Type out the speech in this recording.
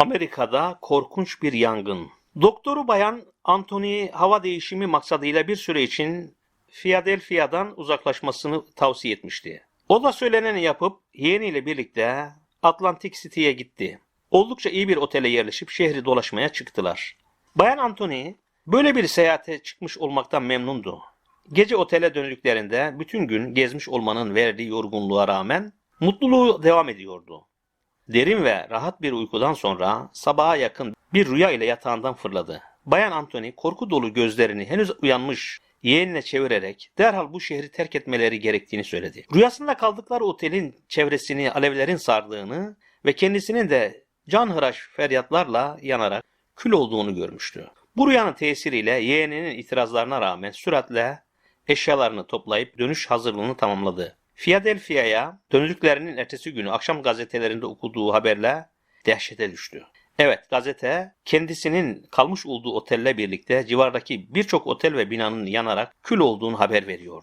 Amerika'da korkunç bir yangın. Doktoru bayan Anthony hava değişimi maksadıyla bir süre için Philadelphia'dan uzaklaşmasını tavsiye etmişti. O da söyleneni yapıp yeğeniyle birlikte Atlantic City'ye gitti. Oldukça iyi bir otele yerleşip şehri dolaşmaya çıktılar. Bayan Anthony böyle bir seyahate çıkmış olmaktan memnundu. Gece otele döndüklerinde bütün gün gezmiş olmanın verdiği yorgunluğa rağmen mutluluğu devam ediyordu. Derin ve rahat bir uykudan sonra sabaha yakın bir rüya ile yatağından fırladı. Bayan Anthony korku dolu gözlerini henüz uyanmış yeğenine çevirerek derhal bu şehri terk etmeleri gerektiğini söyledi. Rüyasında kaldıkları otelin çevresini alevlerin sardığını ve kendisinin de canhıraş feryatlarla yanarak kül olduğunu görmüştü. Bu rüyanın tesiriyle yeğeninin itirazlarına rağmen süratle eşyalarını toplayıp dönüş hazırlığını tamamladı. Philadelphia'ya döndüklerinin ertesi günü akşam gazetelerinde okuduğu haberle dehşete düştü. Evet gazete kendisinin kalmış olduğu otelle birlikte civardaki birçok otel ve binanın yanarak kül olduğunu haber veriyor.